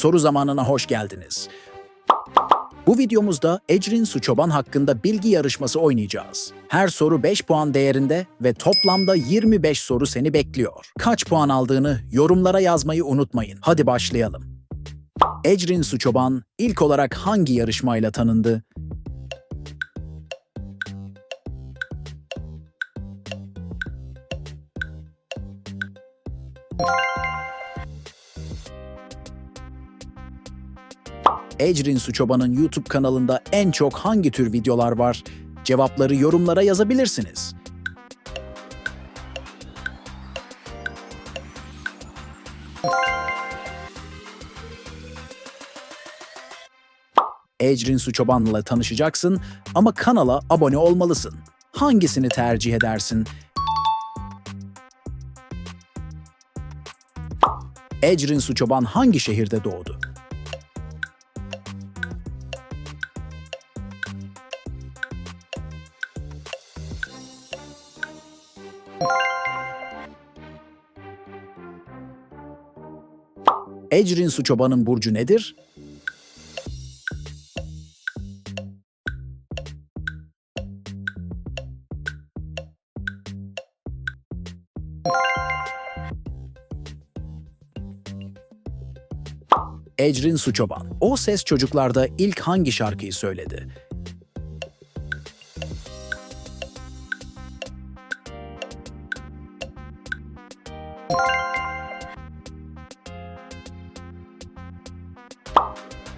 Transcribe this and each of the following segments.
Soru zamanına hoş geldiniz. Bu videomuzda Ecrin Suçoban hakkında bilgi yarışması oynayacağız. Her soru 5 puan değerinde ve toplamda 25 soru seni bekliyor. Kaç puan aldığını yorumlara yazmayı unutmayın. Hadi başlayalım. Ecrin Suçoban ilk olarak hangi yarışmayla tanındı? Ecrin Suçoban'ın YouTube kanalında en çok hangi tür videolar var? Cevapları yorumlara yazabilirsiniz. Ecrin Suçoban'la tanışacaksın ama kanala abone olmalısın. Hangisini tercih edersin? Ecrin Suçoban hangi şehirde doğdu? Ecrin Suçoban'ın burcu nedir? Ecrin Suçoban. O Ses Çocuklar'da ilk hangi şarkıyı söyledi?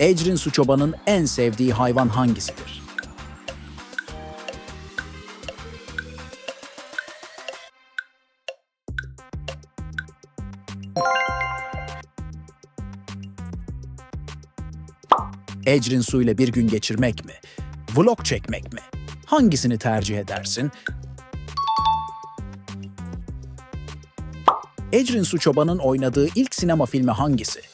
Ecrin Suçoban'ın en sevdiği hayvan hangisidir? Ecrin Su ile bir gün geçirmek mi? Vlog çekmek mi? Hangisini tercih edersin? Ecrin Su Çoban'ın oynadığı ilk sinema filmi hangisi?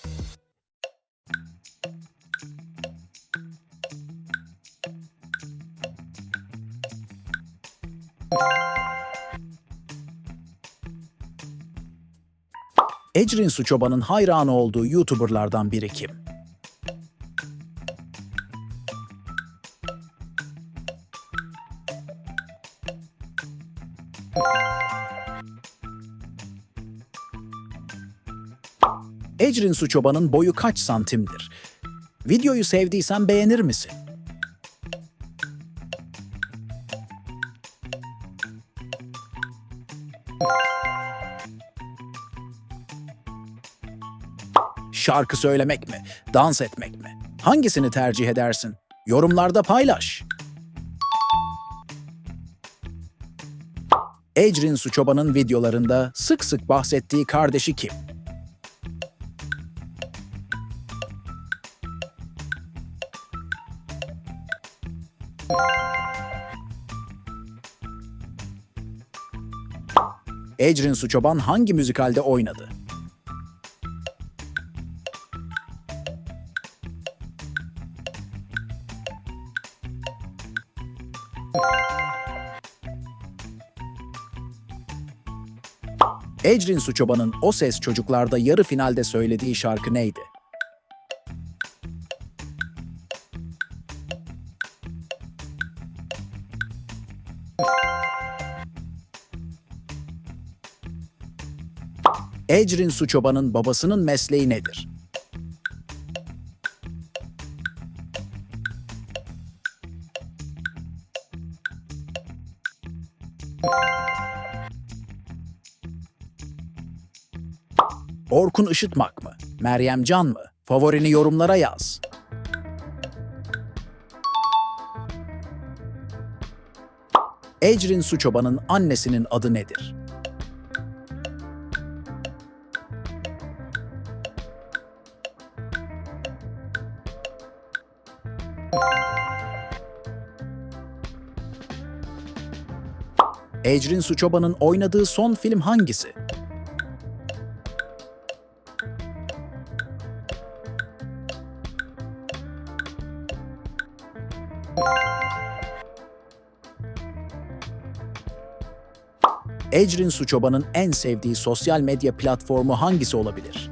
Ecrin Su Çoban'ın hayranı olduğu YouTuber'lardan biri kim? Ecrin Su Çoban'ın boyu kaç santimdir? Videoyu sevdiysen beğenir misin? Şarkı söylemek mi, dans etmek mi? Hangisini tercih edersin? Yorumlarda paylaş. Ecrin Su Çoban'ın videolarında sık sık bahsettiği kardeşi kim? Ecrin Su Çoban hangi müzikalde oynadı? Ecrin Su Çoban'ın O Ses Çocuklar'da yarı finalde söylediği şarkı neydi? Ecrin Su Çoban'ın babasının mesleği nedir? Orkun Işıtmak mı? Meryem Can mı? Favorini yorumlara yaz. Ecrin Su Çoban'ın annesinin adı nedir? Ecrin Su Çoban'ın oynadığı son film hangisi? Ecrin Suçoba'nın en sevdiği sosyal medya platformu hangisi olabilir?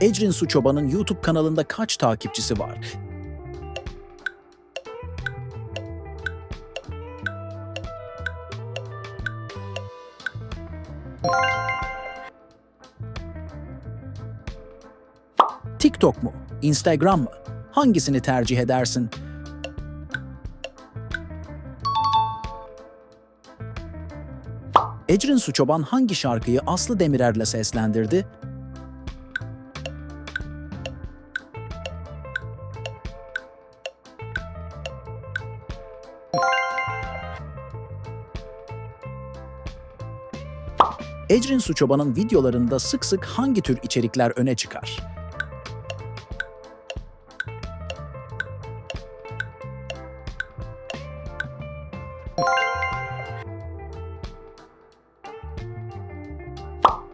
Ecrin Suçoba'nın YouTube kanalında kaç takipçisi var? TikTok mu? Instagram mı? Hangisini tercih edersin? Ecrin Su Çoban hangi şarkıyı Aslı Demirer'le seslendirdi? Ecrin Su Çoban'ın videolarında sık sık hangi tür içerikler öne çıkar?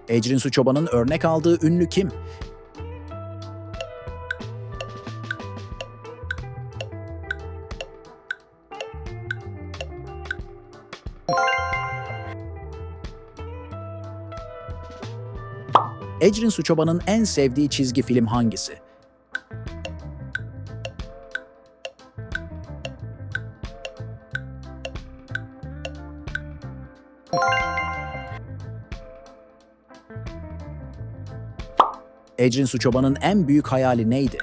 Ecrin Su Çoban'ın örnek aldığı ünlü kim? Ecrin Su Çoban'ın en sevdiği çizgi film hangisi? Ecrin Su Çoban'ın en büyük hayali neydi?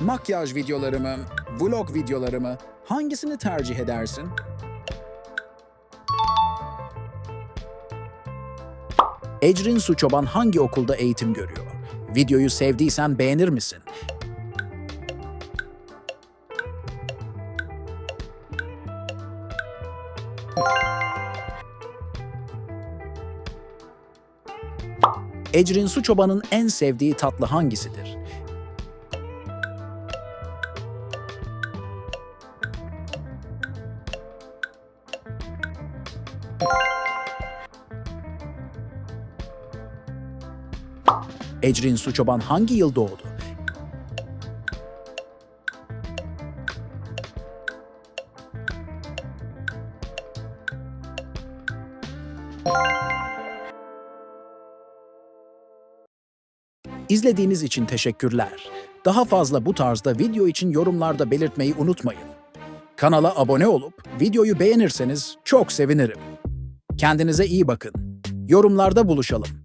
Makyaj videolarımı, vlog videolarımı hangisini tercih edersin? Ecrin Su Çoban hangi okulda eğitim görüyor? Videoyu sevdiysen beğenir misin? Ecrin Su Çoban'ın en sevdiği tatlı hangisidir? Ecrin Su Çoban hangi yıl doğdu? İzlediğiniz için teşekkürler. Daha fazla bu tarzda video için yorumlarda belirtmeyi unutmayın. Kanala abone olup videoyu beğenirseniz çok sevinirim. Kendinize iyi bakın. Yorumlarda buluşalım.